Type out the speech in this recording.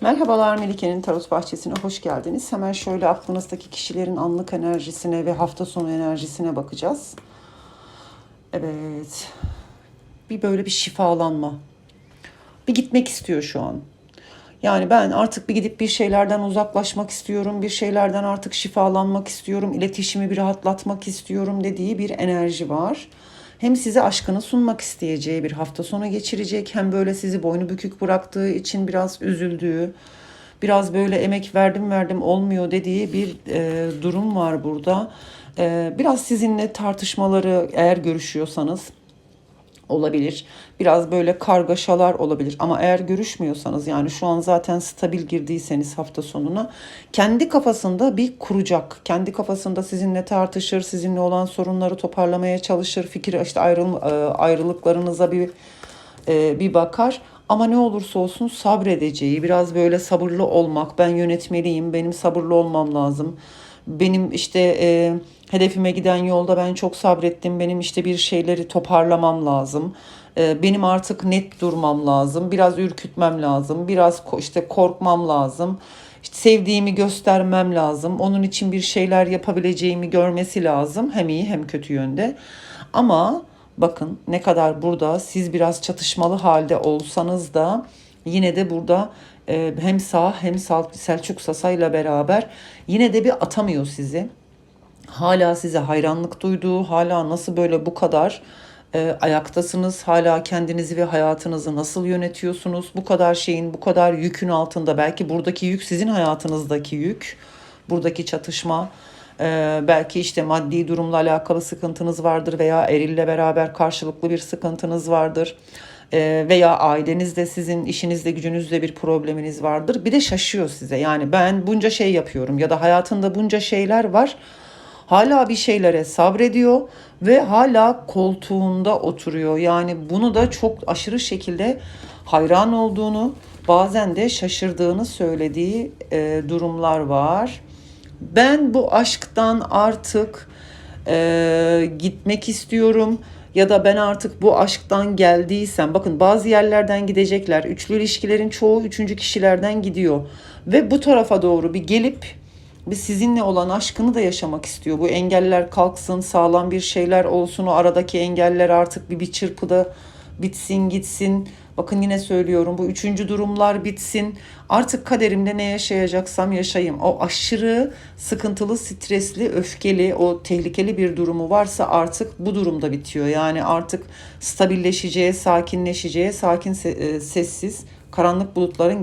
Merhabalar Melike'nin Tarot Bahçesi'ne hoş geldiniz. Hemen şöyle aklınızdaki kişilerin anlık enerjisine ve hafta sonu enerjisine bakacağız. Evet. Bir böyle bir şifalanma. Bir gitmek istiyor şu an. Yani ben artık bir gidip bir şeylerden uzaklaşmak istiyorum. Bir şeylerden artık şifalanmak istiyorum. iletişimi bir rahatlatmak istiyorum dediği bir enerji var. Hem size aşkını sunmak isteyeceği bir hafta sonu geçirecek. Hem böyle sizi boynu bükük bıraktığı için biraz üzüldüğü, biraz böyle emek verdim verdim olmuyor dediği bir e, durum var burada. E, biraz sizinle tartışmaları eğer görüşüyorsanız olabilir. Biraz böyle kargaşalar olabilir ama eğer görüşmüyorsanız yani şu an zaten stabil girdiyseniz hafta sonuna kendi kafasında bir kuracak. Kendi kafasında sizinle tartışır, sizinle olan sorunları toparlamaya çalışır. Fikir işte ayrıl, e, ayrılıklarınıza bir e, bir bakar. Ama ne olursa olsun sabredeceği, biraz böyle sabırlı olmak, ben yönetmeliyim, benim sabırlı olmam lazım. Benim işte e, hedefime giden yolda ben çok sabrettim, benim işte bir şeyleri toparlamam lazım. E, benim artık net durmam lazım, biraz ürkütmem lazım, biraz işte korkmam lazım. İşte sevdiğimi göstermem lazım. Onun için bir şeyler yapabileceğimi görmesi lazım. Hem iyi hem kötü yönde. Ama bakın ne kadar burada siz biraz çatışmalı halde olsanız da yine de burada e, hem sağ hem Selçuk Sasa ile beraber yine de bir atamıyor sizi. Hala size hayranlık duyduğu, hala nasıl böyle bu kadar e, ayaktasınız, hala kendinizi ve hayatınızı nasıl yönetiyorsunuz? Bu kadar şeyin, bu kadar yükün altında belki buradaki yük sizin hayatınızdaki yük, buradaki çatışma. Ee, belki işte maddi durumla alakalı sıkıntınız vardır veya erille beraber karşılıklı bir sıkıntınız vardır. Ee, veya ailenizde sizin işinizde gücünüzde bir probleminiz vardır. Bir de şaşıyor size yani ben bunca şey yapıyorum ya da hayatında bunca şeyler var. Hala bir şeylere sabrediyor ve hala koltuğunda oturuyor. Yani bunu da çok aşırı şekilde hayran olduğunu, bazen de şaşırdığını söylediği e, durumlar var. Ben bu aşktan artık e, gitmek istiyorum ya da ben artık bu aşktan geldiysem bakın bazı yerlerden gidecekler. Üçlü ilişkilerin çoğu üçüncü kişilerden gidiyor ve bu tarafa doğru bir gelip bir sizinle olan aşkını da yaşamak istiyor. Bu engeller kalksın, sağlam bir şeyler olsun. O aradaki engeller artık bir bir çırpıda bitsin, gitsin. Bakın yine söylüyorum bu üçüncü durumlar bitsin. Artık kaderimde ne yaşayacaksam yaşayayım. O aşırı sıkıntılı, stresli, öfkeli, o tehlikeli bir durumu varsa artık bu durumda bitiyor. Yani artık stabilleşeceği, sakinleşeceği, sakin, sessiz, karanlık bulutların